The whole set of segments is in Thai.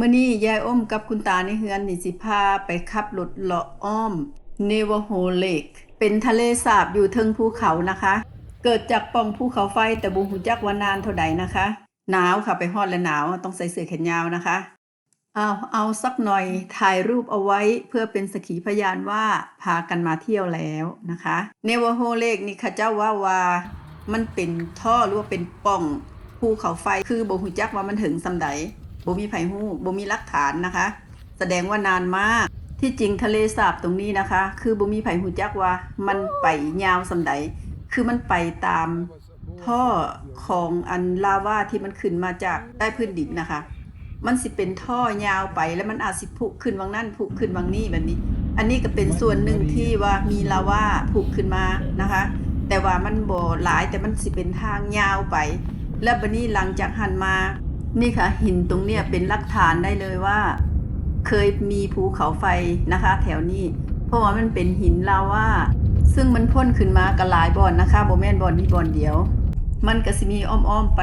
เมื่อนี้ยายอ้อมกับคุณตาในเฮือนนี่สิพาไปขับรถเลาะอ้อมเนวโฮเลกเป็นทะเลสาบอยู่เทิงภูเขานะคะ เกิดจากป่องภูเขาไฟแต่บุหูจักว่านานเท่าใดนะคะ หนาวค่ะไปฮอดและหนาวต้องใส่เสื้อแขนยาวนะคะเอาเอาสักหน่อยถ่ายรูปเอาไว้เพื่อเป็นสกขีพยานว่าพากันมาเที่ยวแล้วนะคะเนวโฮเลกนี่เข้าเจ้าว่าวามันเป็นท่อหรือว่าเป็นป่องภูเขาไฟคือบ่ฮู้จักว่ามันถึงสำใด บ่มีไผฮู้บ่มีหลักฐานนะคะ แสดงว่านานมาก ที่จริงทะเลสาบตรงนี้นะคะ คือบ่มีไผฮู้จักว่า มันไปยาวสำใดคือมันไปตามท่อของอันลาวาที่มันขึ้นมาจากใต้พื้นดินนะคะ มันสิเป็นท่อยาวไปแล้วมันอาจสิผุขึ้นวังนั่นผุขึ้นวังนี้แบบนี้ อันนี้ก็เป็นส่วนหนึ่งที่ว่ามีลาวาผุขึ้นมานะคะ แต่ว่ามันบ่หลายแต่มันสิเป็นทางยาวไป แล้วบัดนี้หลังจากหันมา นี่ค่ะ หินตรงเนี้ยเป็นหลักฐานได้เลยว่า เคยมีภูเขาไฟนะคะ แถวนี้ เพราะว่ามันเป็นหินลาวาซึ่งมันพ่นขึ้นมากับหลายบอนนะคะโบแมนบอนนี้บ่อนเดียว มันก็สิมีอ้อมๆไป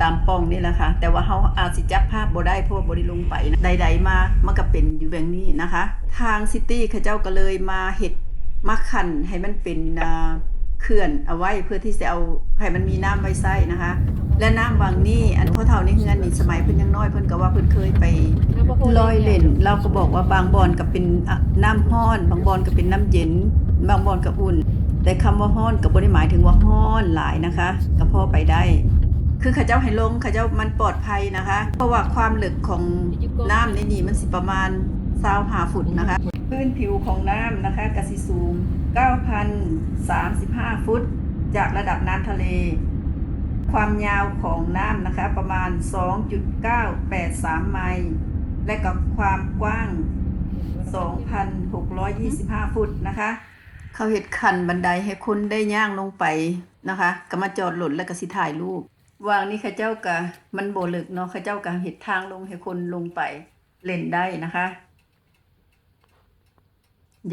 ตามปองนี่แหละค่ะ แต่ว่าเฮาอาจสิจับภาพบ่ได้เพราะว่าบ่ได้ลงไปนะใด ๆ มามันก็เป็นอยู่แบบนี้นะคะ ทางซิตี้เขาเจ้าก็เลยมาเฮ็ดมาคั่นให้มันเป็นอ่า เขื่อนเอาไว้เพื่อที่จะเอาให้มันมีน้ำไว้ใช้นะคะ และน้ำวังนี่อันพ่อเฒ่านี่เฮือนนี่สมัยเพิ่นยังน้อยเพิ่นก็ว่าเพิ่นเคยไปลอยเล่น เราก็บอกว่าบางบอนก็เป็นน้ำห้อน บางบอนก็เป็นน้ำเย็น บางบอนก็อุ่น แต่คำว่าห้อนก็บ่ได้หมายถึงว่าห้อนหลายนะคะก็พอไปได้คือข้าเจ้าให้ลงข้าเจ้ามันปลอดภัยนะคะ เพราะว่าความลึกของน้ำในนี่มันสิประมาณ25ฟุตนะคะ พื้นผิวของน้ำนะคะกสิสูง 9,035 ฟุต จากระดับน้ำทะเล ความยาวของน้ำนะคะประมาณ 2.983 ไมล์ และกับความกว้าง 2,625 ฟุตนะคะ เขาเห็ดคันบันไดให้คนได้ย่างลงไปนะคะก็มาจอดหล่นแล้วก็สิถ่ายรูปวางนี่ข้าเจ้ากะมันโบลึกเนาะข้าเจ้ากะเห็ดทางลงให้คนลงไปเล่นได้นะคะ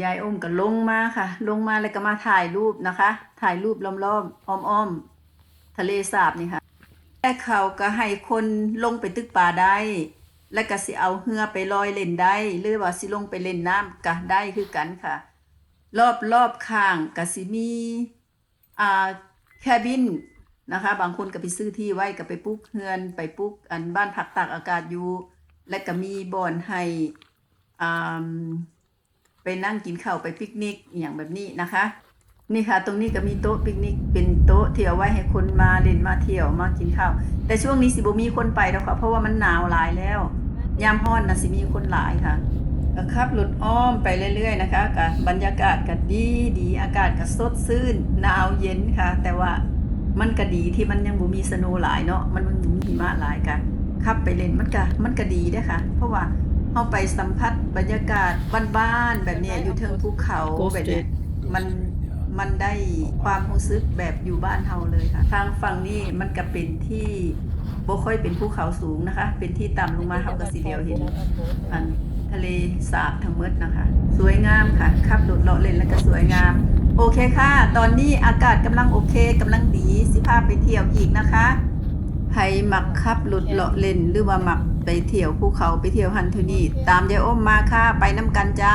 ยายอ้มก็ลงมาค่ะ ลงมาแล้วก็มาถ่ายรูปนะคะ ถ่ายรูปล้อมๆอ้อมๆทะเลสาบนี่ค่ะแต่เขาก็ให้คนลงไปตึกป่าได้ และก็สิเอาเรือไปลอยเล่นได้ หรือว่าสิลงไปเล่นน้ำก็ได้คือกันค่ะ รอบรอบข้างก็สิมีอ่าแคบินนะคะ บางคนก็ไปซื้อที่ไว้ก็ไปปลูกเฮือน ไปปลูกอันบ้านพักตากอากาศอยู่ และก็มีบ่อนให้อ่า นั่งกินข้าวไปปิกนิกอย่างแบบนี้นะคะ นี่ค่ะ ตรงนี้ก็มีโต๊ะปิกนิกเป็นโต๊ะที่เอาไว้ให้คนมาเล่นมาเที่ยวมากินข้าวแต่ช่วงนี้สิบมีคนไปแล้วค่ะเพราะว่ามันหนาวหลายแล้ว ยามฮ้อนนะสิมีคนหลายค่ะก็ขับรถอ้อมไปเรื่อย ๆ นะคะกับบรรยากาศก็ดีดีอากาศก็สดชื่นหนาวเย็นค่ะ แต่ว่ามันก็ดีที่มันยังบ่มีสโนว์หลายเนาะมันมันมีหิมะหลายกันขับไปเล่นมันก็มันก็ดีด้ค่ะ เพราะว่า เฮาไปสัมผัสบรรยากาศบ้านๆแบบเนี้ยอยู่เทิงภูเขาแบบเนี้ยมันมันได้ความรู้สึกแบบอยู่บ้านเฮาเลยค่ะ ทางฝั่งนี้มันก็เป็นที่บ่ค่อยเป็นภูเขาสูงนะคะ เป็นที่ต่ำลงมาเฮาก็สิเดียวเห็นอันทะเลสาบทั้งหมดนะคะ สวยงามค่ะขับรถเลาะเล่นแล้วก็สวยงาม โอเคค่ะ ตอนนี้อากาศกำลังโอเคกำลังดีสิพาไปเที่ยวอีกนะคะ ใครมักขับหลุดเลาะเล่นหรือว่ามักไปเที่ยวภูเขาไปเที่ยวฮันทุนี่ตามยายอ้อมมาค่ะไปน้ำกันจ้า